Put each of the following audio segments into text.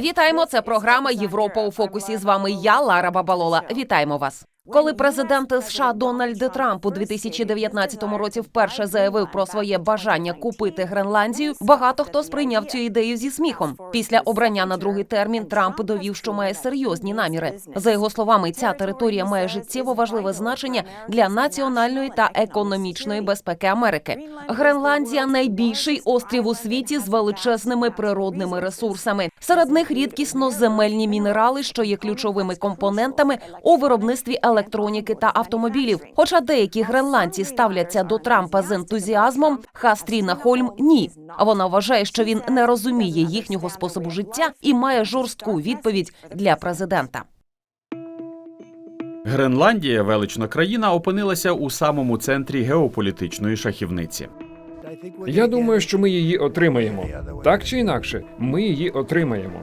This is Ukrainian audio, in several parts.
Вітаємо. Це програма Європа у фокусі. З вами я, Лара Бабалола. Вітаємо вас. Коли президент США Дональд Трамп у 2019 році вперше заявив про своє бажання купити Гренландію, багато хто сприйняв цю ідею зі сміхом. Після обрання на другий термін Трамп довів, що має серйозні наміри. За його словами, ця територія має життєво важливе значення для національної та економічної безпеки Америки. Гренландія найбільший острів у світі з величезними природними ресурсами. Серед них рідкісно земельні мінерали, що є ключовими компонентами у виробництві електроніки та автомобілів. Хоча деякі гренландці ставляться до Трампа з ентузіазмом, Хастріна Хольм ні. А вона вважає, що він не розуміє їхнього способу життя і має жорстку відповідь для президента. Гренландія, велична країна, опинилася у самому центрі геополітичної шахівниці. Я думаю, що ми її отримаємо. Так чи інакше, ми її отримаємо.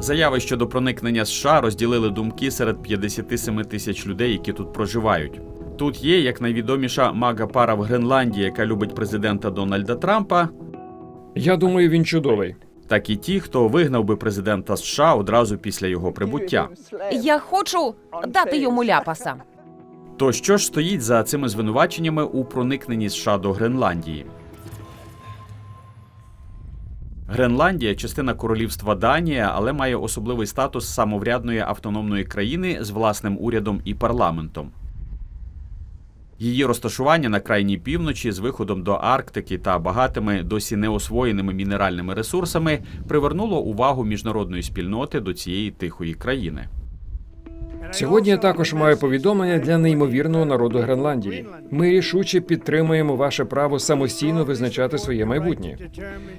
Заяви щодо проникнення США розділили думки серед 57 тисяч людей, які тут проживають. Тут є як найвідоміша мага пара в Гренландії, яка любить президента Дональда Трампа, Я думаю, він чудовий. так і ті, хто вигнав би президента США одразу після його прибуття. Я хочу дати йому ляпаса. То що ж стоїть за цими звинуваченнями у проникненні США до Гренландії? Гренландія частина королівства Данія, але має особливий статус самоврядної автономної країни з власним урядом і парламентом. Її розташування на крайній півночі з виходом до Арктики та багатими досі неосвоєними мінеральними ресурсами привернуло увагу міжнародної спільноти до цієї тихої країни. Сьогодні я також маю повідомлення для неймовірного народу Гренландії. Ми рішуче підтримуємо ваше право самостійно визначати своє майбутнє.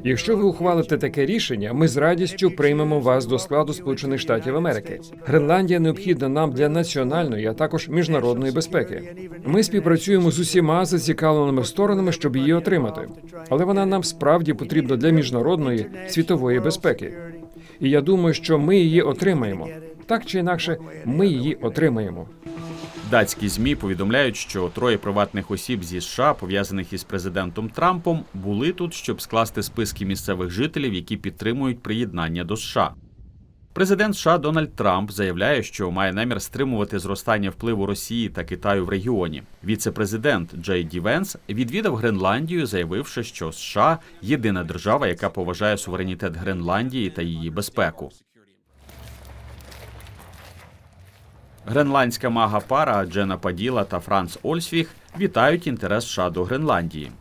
Якщо ви ухвалите таке рішення, ми з радістю приймемо вас до складу Сполучених Штатів Америки. Гренландія необхідна нам для національної, а також міжнародної безпеки. Ми співпрацюємо з усіма зацікавленими сторонами, щоб її отримати. Але вона нам справді потрібна для міжнародної світової безпеки. І я думаю, що ми її отримаємо. Так чи інакше, ми її отримаємо. Датські змі повідомляють, що троє приватних осіб зі США, пов'язаних із президентом Трампом, були тут, щоб скласти списки місцевих жителів, які підтримують приєднання до США. Президент США Дональд Трамп заявляє, що має намір стримувати зростання впливу Росії та Китаю в регіоні. Віце-президент Джей Ді Венс відвідав Гренландію, заявивши, що США єдина держава, яка поважає суверенітет Гренландії та її безпеку. Гренландська мага пара Джена Паділа та Франц Ольсвіх вітають інтерес США до Гренландії.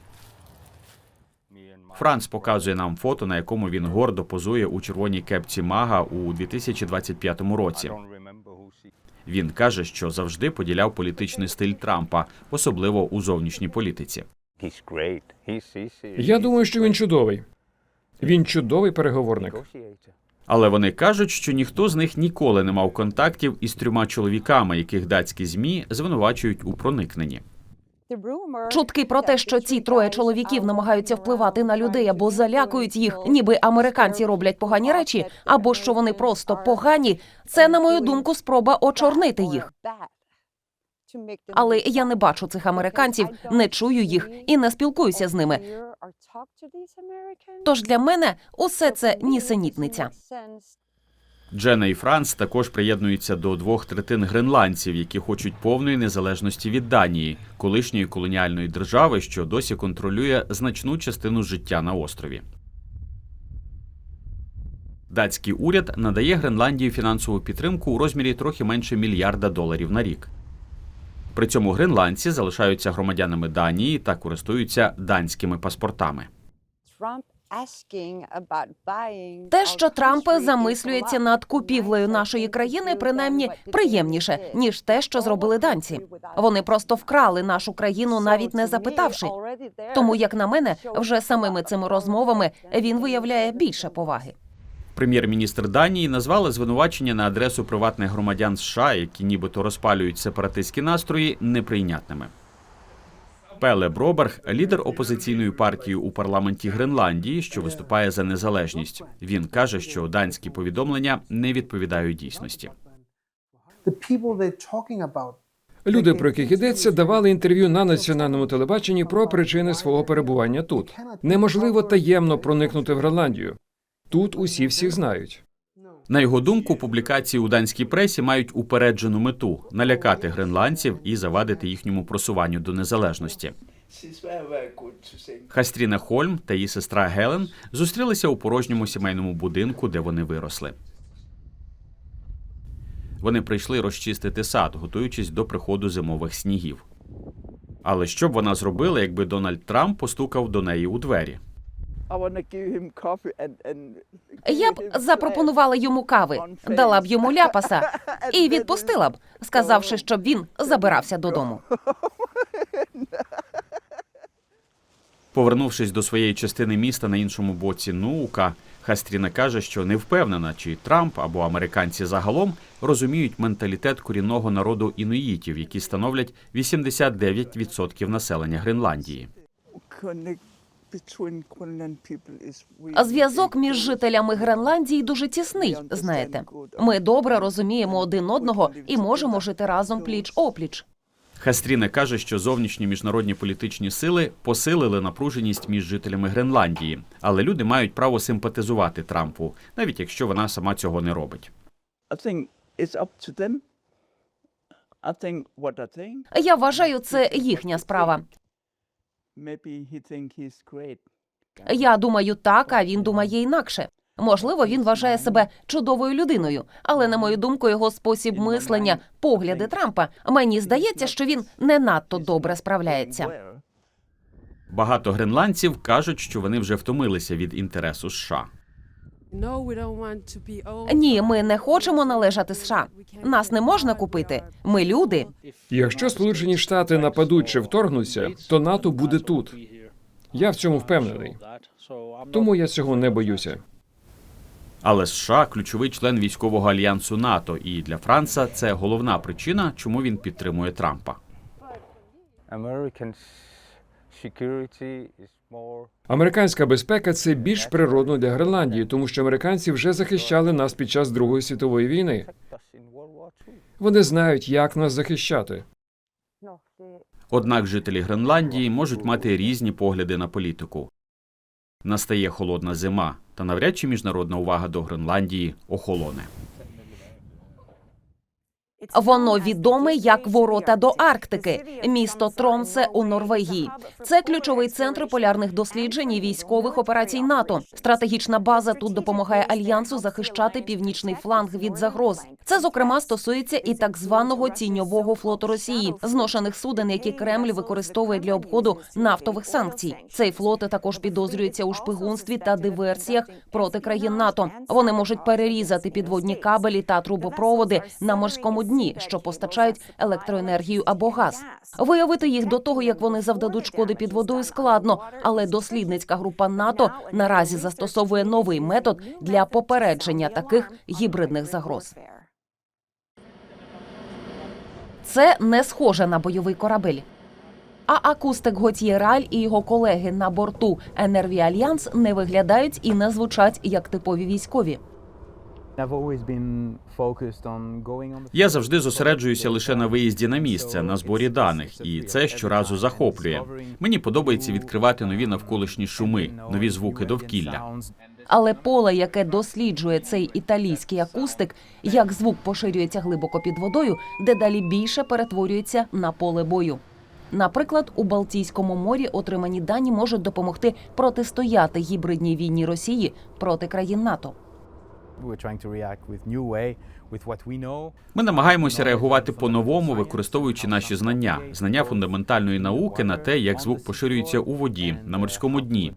Франц показує нам фото, на якому він гордо позує у червоній кепці мага у 2025 році. Він каже, що завжди поділяв політичний стиль Трампа, особливо у зовнішній політиці. Я думаю, що він чудовий. Він чудовий переговорник. Але вони кажуть, що ніхто з них ніколи не мав контактів із трьома чоловіками, яких датські змі звинувачують у проникненні. Чутки про те, що ці троє чоловіків намагаються впливати на людей або залякують їх, ніби американці роблять погані речі, або що вони просто погані. Це, на мою думку, спроба очорнити їх. Але я не бачу цих американців, не чую їх і не спілкуюся з ними. Тож для мене усе це нісенітниця. Джена і Франц також приєднуються до двох третин гренландців, які хочуть повної незалежності від Данії, колишньої колоніальної держави, що досі контролює значну частину життя на острові. Датський уряд надає Гренландії фінансову підтримку у розмірі трохи менше мільярда доларів на рік. При цьому гренландці залишаються громадянами Данії та користуються данськими паспортами. Те, що Трамп замислюється над купівлею нашої країни, принаймні приємніше ніж те, що зробили данці. Вони просто вкрали нашу країну, навіть не запитавши. Тому, як на мене, вже самими цими розмовами він виявляє більше поваги. Прем'єр-міністр Данії назвали звинувачення на адресу приватних громадян США, які нібито розпалюють сепаратистські настрої, неприйнятними. Пеле Броберг лідер опозиційної партії у парламенті Гренландії, що виступає за незалежність. Він каже, що данські повідомлення не відповідають дійсності. Люди, про яких йдеться, давали інтерв'ю на національному телебаченні про причини свого перебування тут. Неможливо таємно проникнути в Гренландію. Тут усі всіх знають. На його думку, публікації у данській пресі мають упереджену мету налякати гренландців і завадити їхньому просуванню до незалежності. Хастріна Хольм та її сестра Гелен зустрілися у порожньому сімейному будинку, де вони виросли. Вони прийшли розчистити сад, готуючись до приходу зимових снігів. Але що б вона зробила, якби Дональд Трамп постукав до неї у двері? Я б запропонувала йому кави, дала б йому ляпаса і відпустила б, сказавши, щоб він забирався додому. Повернувшись до своєї частини міста на іншому боці Нуука, Хастріна каже, що не впевнена, чи Трамп або американці загалом розуміють менталітет корінного народу інуїтів, які становлять 89% населення Гренландії. Зв'язок між жителями Гренландії дуже тісний. Знаєте, ми добре розуміємо один одного і можемо жити разом пліч опліч. Хастріна каже, що зовнішні міжнародні політичні сили посилили напруженість між жителями Гренландії, але люди мають право симпатизувати Трампу, навіть якщо вона сама цього не робить. I think it's up to them. I think what I think, Я вважаю, це їхня справа. Я думаю так, а він думає інакше. Можливо, він вважає себе чудовою людиною, але на мою думку, його спосіб мислення, погляди Трампа. Мені здається, що він не надто добре справляється. Багато гренландців кажуть, що вони вже втомилися від інтересу США. Ні, ми не хочемо належати США. Нас не можна купити. Ми люди. Якщо Сполучені Штати нападуть чи вторгнуться, то НАТО буде тут. Я в цьому впевнений. Тому я цього не боюся. Але США ключовий член військового альянсу НАТО, і для Франца це головна причина, чому він підтримує Трампа. American security is Американська безпека це більш природно для Гренландії, тому що американці вже захищали нас під час Другої світової війни. Вони знають, як нас захищати. Однак жителі Гренландії можуть мати різні погляди на політику. Настає холодна зима, та навряд чи міжнародна увага до Гренландії охолоне. Воно відоме як ворота до Арктики, місто Тромсе у Норвегії. Це ключовий центр полярних досліджень і військових операцій НАТО. Стратегічна база тут допомагає альянсу захищати північний фланг від загроз. Це зокрема стосується і так званого тіньового флоту Росії, зношених суден, які Кремль використовує для обходу нафтових санкцій. Цей флот також підозрюється у шпигунстві та диверсіях проти країн НАТО. Вони можуть перерізати підводні кабелі та трубопроводи на морському дні, що постачають електроенергію або газ. Виявити їх до того, як вони завдадуть шкоди під водою, складно, але дослідницька група НАТО наразі застосовує новий метод для попередження таких гібридних загроз. Це не схоже на бойовий корабель. А акустик Готьє Раль і його колеги на борту Енерві Альянс не виглядають і не звучать як типові військові. Я завжди зосереджуюся лише на виїзді на місце, на зборі даних, і це щоразу захоплює. Мені подобається відкривати нові навколишні шуми, нові звуки довкілля. Але поле, яке досліджує цей італійський акустик, як звук поширюється глибоко під водою, дедалі більше перетворюється на поле бою. Наприклад, у Балтійському морі отримані дані можуть допомогти протистояти гібридній війні Росії проти країн НАТО. Ми намагаємося реагувати по-новому, використовуючи наші знання, знання фундаментальної науки на те, як звук поширюється у воді на морському дні,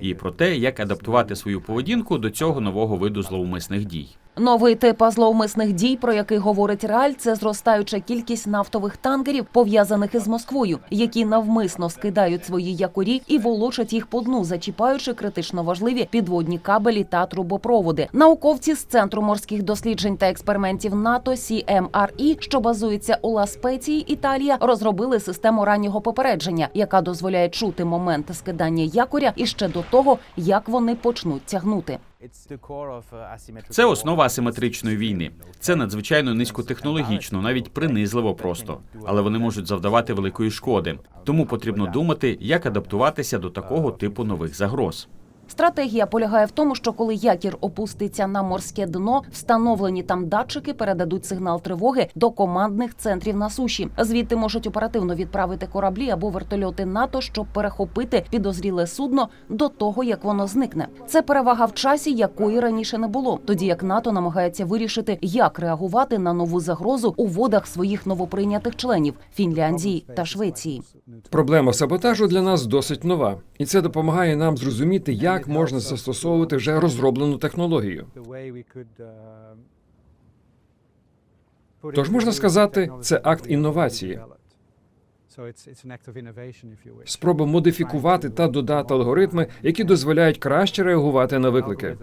і про те, як адаптувати свою поведінку до цього нового виду зловмисних дій. Новий тип зловмисних дій, про який говорить Реаль, це зростаюча кількість нафтових танкерів, пов'язаних із Москвою, які навмисно скидають свої якорі і волочать їх по дну, зачіпаючи критично важливі підводні кабелі та трубопроводи. Науковці з центру морських досліджень та експериментів НАТО CMRE, що базується у Ла-Спеції, Італія, розробили систему раннього попередження, яка дозволяє чути момент скидання якоря і ще до того, як вони почнуть тягнути. Це основа асиметричної війни. Це надзвичайно низькотехнологічно, навіть принизливо просто, але вони можуть завдавати великої шкоди. Тому потрібно думати, як адаптуватися до такого типу нових загроз. Стратегія полягає в тому, що коли якір опуститься на морське дно, встановлені там датчики передадуть сигнал тривоги до командних центрів на суші. Звідти можуть оперативно відправити кораблі або вертольоти НАТО, щоб перехопити підозріле судно до того, як воно зникне. Це перевага в часі, якої раніше не було. Тоді як НАТО намагається вирішити, як реагувати на нову загрозу у водах своїх новоприйнятих членів Фінляндії та Швеції. Проблема саботажу для нас досить нова, і це допомагає нам зрозуміти, як можна застосовувати вже розроблену технологію. Тож можна сказати, це акт інновації. Спроба модифікувати та додати алгоритми, які дозволяють краще реагувати на виклики.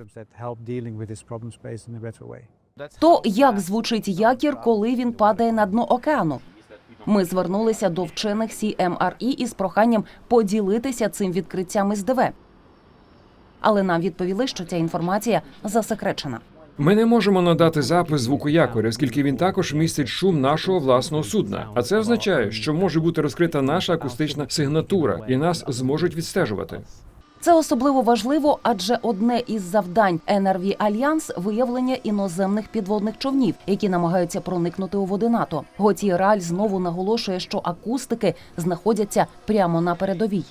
То як звучить якір, коли він падає на дно океану? Ми звернулися до вчених CMRE із проханням поділитися цим відкриттям із ДВ. Але нам відповіли, що ця інформація засекречена. Ми не можемо надати запис звуку якоря, оскільки він також містить шум нашого власного судна. А це означає, що може бути розкрита наша акустична сигнатура, і нас зможуть відстежувати. Це особливо важливо, адже одне із завдань NRV Альянс виявлення іноземних підводних човнів, які намагаються проникнути у води НАТО. Готі Раль знову наголошує, що акустики знаходяться прямо на передовій.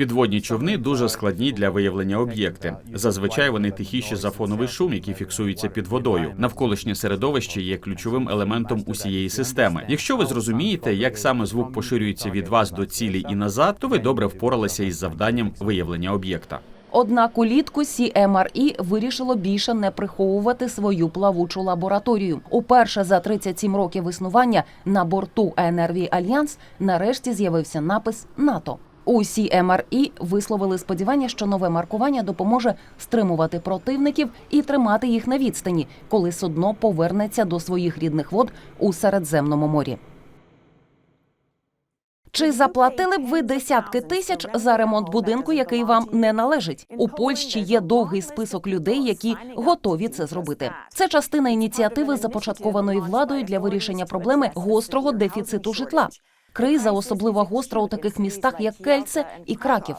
Підводні човни дуже складні для виявлення об'єкти. Зазвичай вони тихіші за фоновий шум, який фіксується під водою. Навколишнє середовище є ключовим елементом усієї системи. Якщо ви зрозумієте, як саме звук поширюється від вас до цілі і назад, то ви добре впоралися із завданням виявлення об'єкта. Однак улітку CMRE вирішило більше не приховувати свою плавучу лабораторію. Уперше за 37 років існування на борту NRV Альянс нарешті з'явився напис НАТО. У CMRE висловили сподівання, що нове маркування допоможе стримувати противників і тримати їх на відстані, коли судно повернеться до своїх рідних вод у Середземному морі. Чи заплатили б ви десятки тисяч за ремонт будинку, який вам не належить? У Польщі є довгий список людей, які готові це зробити. Це частина ініціативи, започаткованої владою для вирішення проблеми гострого дефіциту житла. Криза особливо гостра у таких містах, як Кельце і Краків.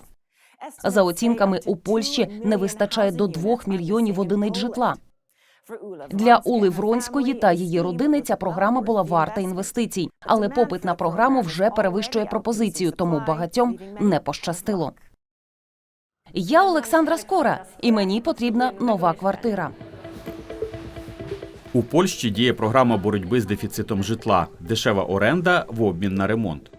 За оцінками, у Польщі не вистачає до 2 мільйонів одиниць житла. Для Ули Вронської та її родини ця програма була варта інвестицій, але попит на програму вже перевищує пропозицію, тому багатьом не пощастило. Я Олександра Скора, і мені потрібна нова квартира. У Польщі діє програма боротьби з дефіцитом житла, дешева оренда в обмін на ремонт.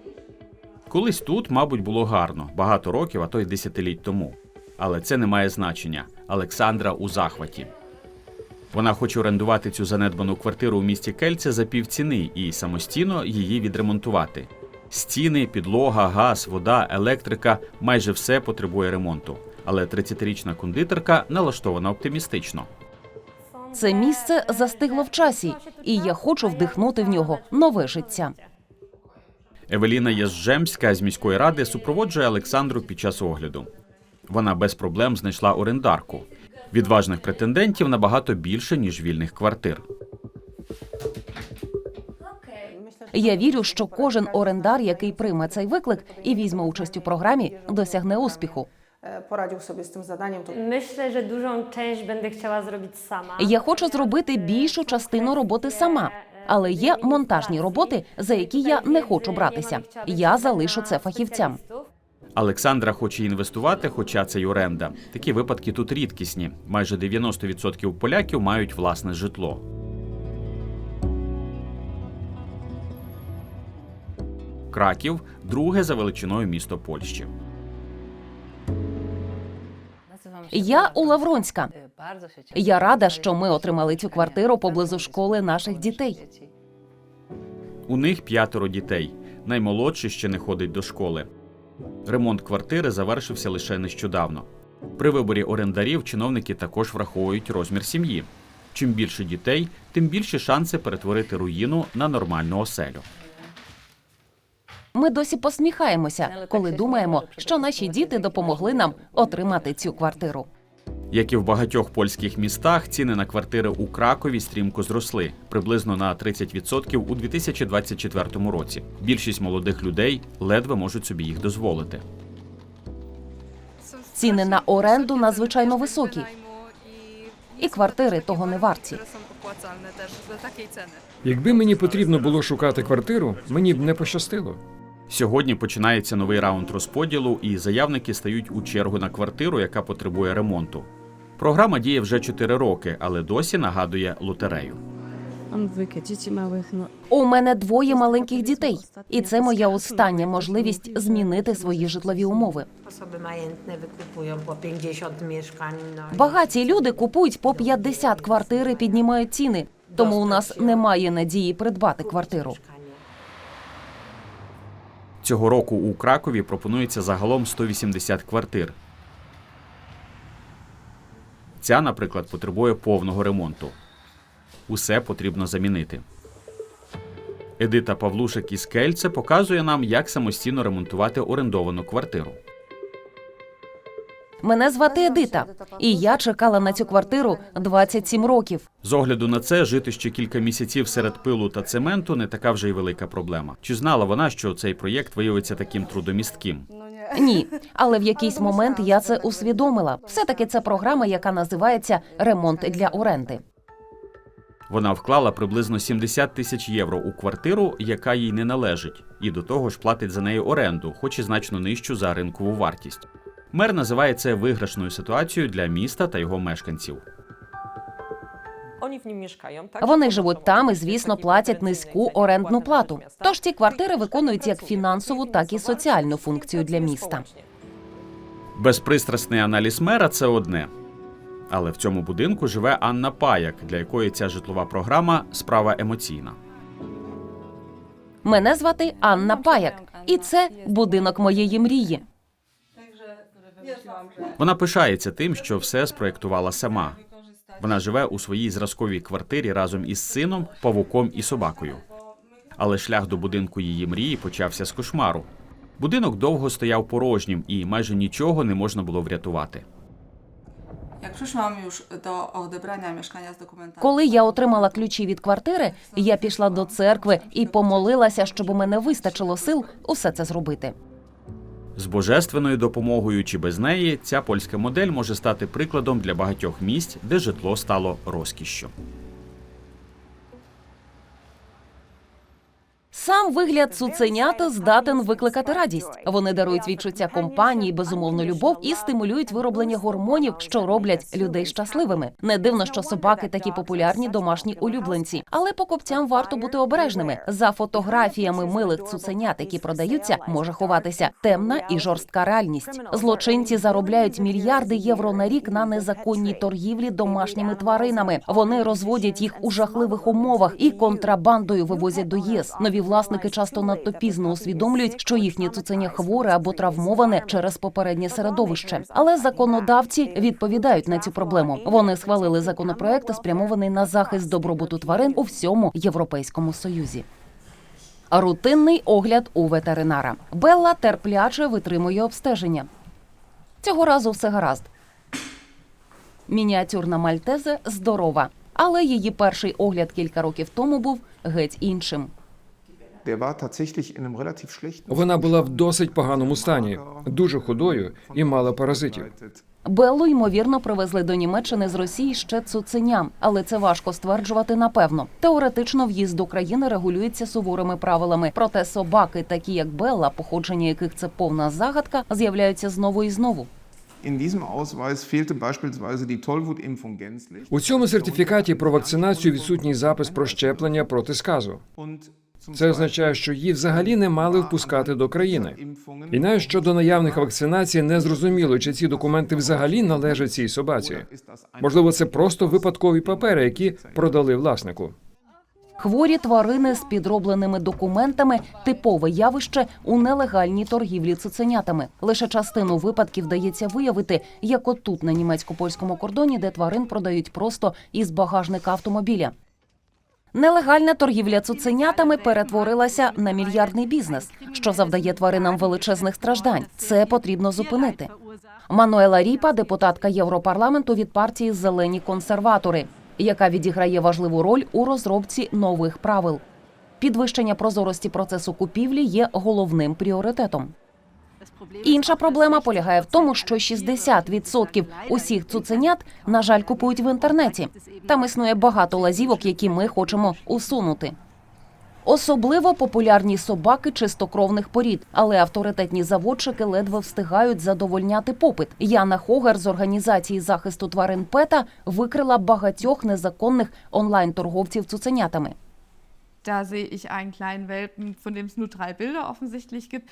Колись тут, мабуть, було гарно, багато років, а то й десятиліть тому. Але це не має значення. Олександра у захваті. Вона хоче орендувати цю занедбану квартиру у місті Кельце за півціни і самостійно її відремонтувати. Стіни, підлога, газ, вода, електрика майже все потребує ремонту. Але 30-річна кондитерка налаштована оптимістично. Це місце застигло в часі, і я хочу вдихнути в нього нове життя. Евеліна Єзжемська з міської ради супроводжує Олександру під час огляду. Вона без проблем знайшла орендарку. Відважних претендентів набагато більше, ніж вільних квартир. Я вірю, що кожен орендар, який прийме цей виклик і візьме участь у програмі, досягне успіху. E, poradził sobie z tym zadaniem. Myślę, że dużą część będę chciała zrobić sama. Я хочу зробити більшу частину роботи сама, але є монтажні роботи, за які я не хочу братися. Я залишу це фахівцям. Олександра хоче інвестувати, хоча це й оренда. Такі випадки тут рідкісні. Майже 90% поляків мають власне житло. Краків друге за величиною місто Польщі. Я Ула Вронська. Я рада, що ми отримали цю квартиру поблизу школи наших дітей. У них п'ятеро дітей. Наймолодший ще не ходить до школи. Ремонт квартири завершився лише нещодавно. При виборі орендарів чиновники також враховують розмір сім'ї. Чим більше дітей, тим більші шанси перетворити руїну на нормальну оселю. Ми досі посміхаємося, коли думаємо, що наші діти допомогли нам отримати цю квартиру. Як і в багатьох польських містах, ціни на квартири у Кракові стрімко зросли приблизно на 30% у 2024 році. Більшість молодих людей ледве можуть собі їх дозволити. Ціни на оренду надзвичайно високі, і квартири того не варті. Якби мені потрібно було шукати квартиру, мені б не пощастило. Сьогодні починається новий раунд розподілу, і заявники стають у чергу на квартиру, яка потребує ремонту. Програма діє вже 4 роки, але досі нагадує лотерею. У мене двоє маленьких дітей, і це моя остання можливість змінити свої житлові умови. Osoby majętne wykupują po 50 mieszkań. No i Багаті люди купують по 50 квартир і піднімають ціни. Тому у нас немає надії придбати квартиру. Цього року у Кракові пропонується загалом 180 квартир. Ця, наприклад, потребує повного ремонту. Усе потрібно замінити. Едита Павлушек із Кельце показує нам, як самостійно ремонтувати орендовану квартиру. Мене звати Едита, і я чекала на цю квартиру 27 років. З огляду на це, жити ще кілька місяців серед пилу та цементу не така вже й велика проблема. Чи знала вона, що цей проєкт виявиться таким трудомістким? Ні, але в якийсь момент я це усвідомила. Все таки це програма, яка називається Ремонт для оренди. Вона вклала приблизно 70 тисяч євро у квартиру, яка їй не належить, і до того ж платить за неї оренду, хоч і значно нижчу за ринкову вартість. Мер називає це виграшною ситуацією для міста та його мешканців. Вони живуть там і, звісно, платять низьку орендну плату. Тож ці квартири виконують як фінансову, так і соціальну функцію для міста. Безпристрасний аналіз мера це одне. Але в цьому будинку живе Анна Паяк, для якої ця житлова програма справа емоційна. Мене звати Анна Паяк, і це будинок моєї мрії. Вона пишається тим, що все спроєктувала сама. Вона живе у своїй зразковій квартирі разом із сином, павуком і собакою. Але шлях до будинку її мрії почався з кошмару. Будинок довго стояв порожнім і майже нічого не можна було врятувати. Przyszłam już do odebrania mieszkania z dokumentacji. Коли я отримала ключі від квартири, я пішла до церкви і помолилася, щоб у мене вистачило сил усе це зробити. З божественною допомогою чи без неї ця польська модель може стати прикладом для багатьох місць, де житло стало розкішшю. Сам вигляд цуценята здатен викликати радість. Вони дарують відчуття компанії, безумовну любов і стимулюють вироблення гормонів, що роблять людей щасливими. Не дивно, що собаки такі популярні домашні улюбленці. Але покупцям варто бути обережними. За фотографіями милих цуценят, які продаються, може ховатися темна і жорстка реальність. Злочинці заробляють мільярди євро на рік на незаконній торгівлі домашніми тваринами. Вони розводять їх у жахливих умовах і контрабандою вивозять до ЄС. Нові власники часто надто пізно усвідомлюють, що їхнє цуценя хворе або травмоване через попереднє середовище. Але законодавці відповідають на цю проблему. Вони схвалили законопроект, спрямований на захист добробуту тварин у всьому європейському союзі. Рутинний огляд у ветеринара. Белла терпляче витримує обстеження. Цього разу все гаразд. Мініатюрна мальтезе здорова, але її перший огляд кілька років тому був геть іншим. Вона була в досить поганому стані, дуже худою і мала паразитів. Беллу ймовірно привезли до Німеччини з Росії ще цуценям, але це важко стверджувати напевно. Теоретично в'їзд до країни регулюється суворими правилами. Проте собаки, такі як Белла, походження яких це повна загадка, з'являються знову і знову. У цьому сертифікаті про вакцинацію відсутній запис про щеплення проти сказу. Це означає, що її взагалі не мали впускати до країни. І навіть щодо наявних вакцинацій не зрозуміло, чи ці документи взагалі належать цій собаці. Можливо, це просто випадкові папери, які продали власнику. Хворі тварини з підробленими документами типове явище у нелегальній торгівлі цуценятами. Лише частину випадків вдається виявити, як отут на німецько-польському кордоні, де тварин продають просто із багажника автомобіля. Нелегальна торгівля цуценятами перетворилася на мільярдний бізнес, що завдає тваринам величезних страждань. Це потрібно зупинити. Мануела Ріпа, депутатка Європарламенту від партії Зелені консерватори, яка відіграє важливу роль у розробці нових правил. Підвищення прозорості процесу купівлі є головним пріоритетом. Інша проблема полягає в тому, що 60% усіх цуценят, на жаль, купують в інтернеті. Там існує багато лазівок, які ми хочемо усунути. Особливо популярні собаки чистокровних порід, але авторитетні заводчики ледве встигають задовольняти попит. Яна Хогер з організації захисту тварин ПЕТА викрила багатьох незаконних онлайн-торговців цуценятами. Da sehe ich einen kleinen Welpen, von dem es nur drei Bilder offensichtlich gibt.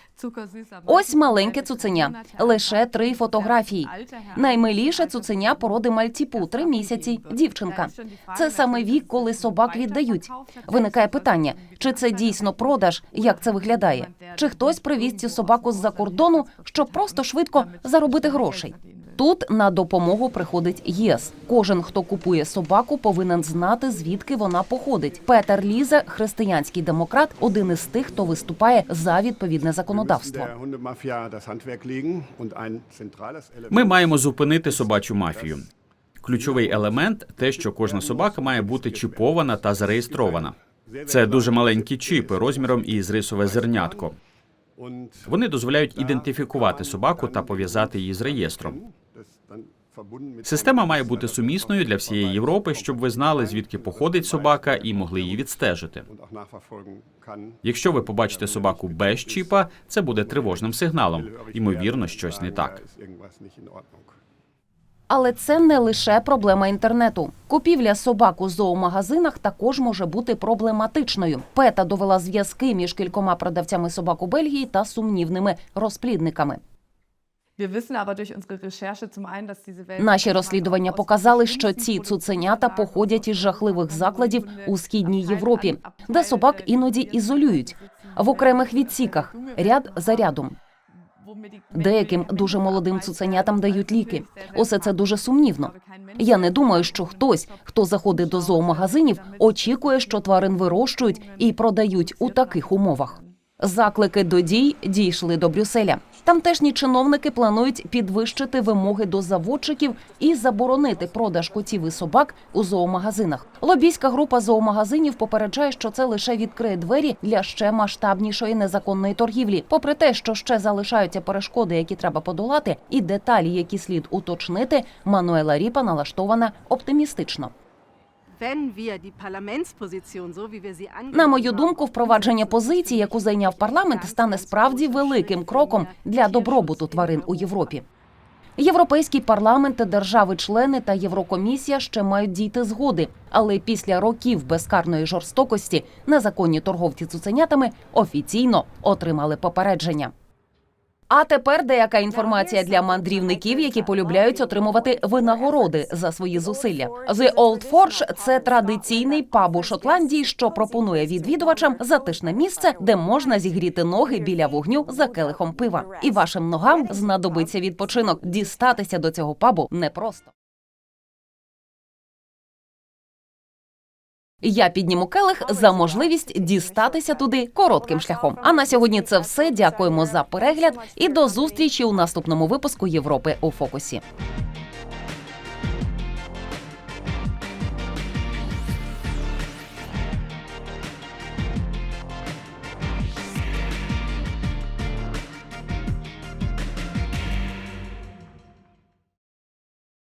Ось маленьке цуценя, лише три фотографії. Наймиліше цуценя породи мальтіпу, три місяці, дівчинка. Це саме вік, коли собак віддають. Виникає питання, чи це дійсно продаж, як це виглядає? Чи хтось привіз цю собаку з-за кордону, щоб просто швидко заробити грошей? Тут на допомогу приходить ЄС. Кожен, хто купує собаку, повинен знати, звідки вона походить. Петер Лізе, християнський демократ, один із тих, хто виступає за відповідне законодавство. Ми маємо зупинити собачу мафію. Ключовий елемент те, що кожна собака має бути чіпована та зареєстрована. Це дуже маленькі чіпи розміром із рисове зернятко. Вони дозволяють ідентифікувати собаку та пов'язати її з реєстром. Система має бути сумісною для всієї Європи, щоб ви знали, звідки походить собака, і могли її відстежити. Якщо ви побачите собаку без чіпа, це буде тривожним сигналом. Ймовірно, щось не так. Але це не лише проблема інтернету. Купівля собак у зоомагазинах також може бути проблематичною. Пета довела зв'язки між кількома продавцями собак у Бельгії та сумнівними розплідниками. Наші розслідування показали, що ці цуценята походять із жахливих закладів у східній Європі, де собак іноді ізолюють в окремих відсіках, ряд за рядом. Деяким дуже молодим цуценятам дають ліки. Усе це дуже сумнівно. Я не думаю, що хтось, хто заходить до зоомагазинів, очікує, що тварин вирощують і продають у таких умовах. Заклики до дій дійшли до Брюсселя. Тамтешні чиновники планують підвищити вимоги до заводчиків і заборонити продаж котів і собак у зоомагазинах. Лобійська група зоомагазинів попереджає, що це лише відкриє двері для ще масштабнішої незаконної торгівлі. Попри те, що ще залишаються перешкоди, які треба подолати, і деталі, які слід уточнити, Мануела Ріпа налаштована оптимістично. На мою думку, впровадження позиції, яку зайняв парламент, стане справді великим кроком для добробуту тварин у Європі. Європейський парламент, держави-члени та Єврокомісія ще мають дійти згоди, але після років безкарної жорстокості незаконні торговці цуценятами офіційно отримали попередження. А тепер деяка інформація для мандрівників, які полюбляють отримувати винагороди за свої зусилля. The Old Forge – це традиційний паб у Шотландії, що пропонує відвідувачам затишне місце, де можна зігріти ноги біля вогню за келихом пива. І вашим ногам знадобиться відпочинок. Дістатися до цього пабу непросто. Я підніму келих за можливість дістатися туди коротким шляхом. А на сьогодні це все. Дякуємо за перегляд і до зустрічі у наступному випуску Європи у фокусі.